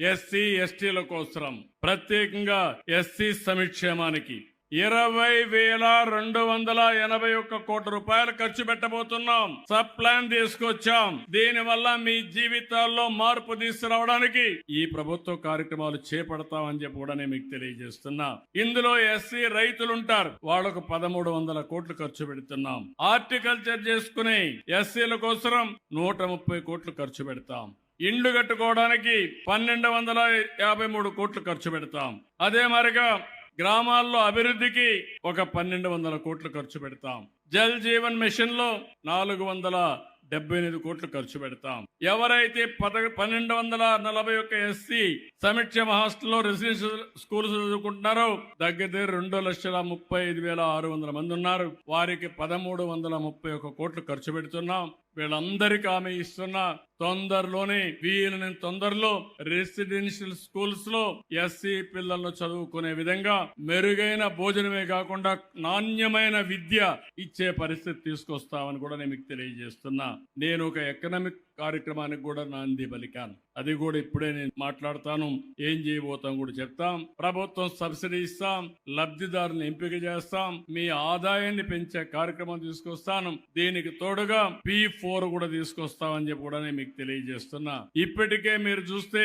SC ఎస్టీల కోసం ప్రత్యేకంగా ఎస్సీ సమక్షేమానికి. ఇరవై వేల రెండు వందల ఎనభై ఒక్క కోట్ల రూపాయలు ఖర్చు పెట్టబోతున్నాం. సబ్ ప్లాన్ తీసుకొచ్చాం. దీని వల్ల మీ జీవితాల్లో మార్పు తీసుకురావడానికి ఈ ప్రభుత్వ కార్యక్రమాలు చేపడతామని చెప్పి కూడా నేను మీకు తెలియజేస్తున్నా. ఇందులో ఎస్సీ రైతులు ఉంటారు వాళ్ళకు పదమూడు వందల కోట్లు ఖర్చు పెడుతున్నాం. హార్టికల్చర్ చేసుకుని ఎస్సీల కోసం నూట ముప్పై కోట్లు ఖర్చు పెడతాం. ఇండ్లు కట్టుకోవడానికి పన్నెండు వందల యాభై మూడు కోట్లు ఖర్చు పెడతాం. అదే మరిగా గ్రామాల్లో అభివృద్ధికి ఒక పన్నెండు వందల కోట్లు ఖర్చు పెడతాం. జల్ జీవన్ మిషన్లో నాలుగు వందల డెబ్బై ఎనిమిది కోట్లు ఖర్చు పెడతాం. ఎవరైతే పద పన్నెండు వందల నలభై ఒక్క ఎస్సీ సమీక్ష హాస్టల్లో రెసిడెన్షియల్ స్కూల్స్ చదువుకుంటున్నారు. దగ్గర దగ్గర రెండు లక్షల ముప్పై ఐదు వేల ఆరు వందల మంది ఉన్నారు. వారికి పదమూడు వందల ముప్పై ఒక కోట్లు ఖర్చు పెడుతున్నాం. వీళ్ళందరికీ ఆమె ఇస్తున్న. తొందరలోనే వీళ్ళని తొందరలో రెసిడెన్షియల్ స్కూల్స్లో ఎస్సీ పిల్లలను చదువుకునే విధంగా మెరుగైన భోజనమే కాకుండా నాణ్యమైన విద్య ఇచ్చే పరిస్థితి తీసుకొస్తామని కూడా నేను మీకు తెలియజేస్తున్నా. నేను ఒక ఎకనామిక్ కార్యక్రమానికి కూడా నాంది పలికాను అది కూడా ఇప్పుడే నేను మాట్లాడతాను. ఏం చేయబోతాం కూడా చెప్తాం. ప్రభుత్వం సబ్సిడీ ఇస్తాం. లబ్ధిదారుని ఎంపిక చేస్తాం. మీ ఆదాయాన్ని పెంచే కార్యక్రమం తీసుకొస్తాను. దీనికి తోడుగా పి ఫోర్ కూడా తీసుకొస్తామని చెప్పి కూడా నేను మీకు తెలియజేస్తున్నా. ఇప్పటికే మీరు చూస్తే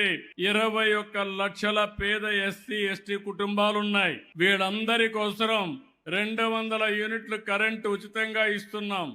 ఇరవై ఒక్క లక్షల పేద ఎస్సీ ఎస్టీ కుటుంబాలు ఉన్నాయి వీళ్ళందరి కోసం రెండు వందల యూనిట్లు కరెంటు ఉచితంగా ఇస్తున్నాం.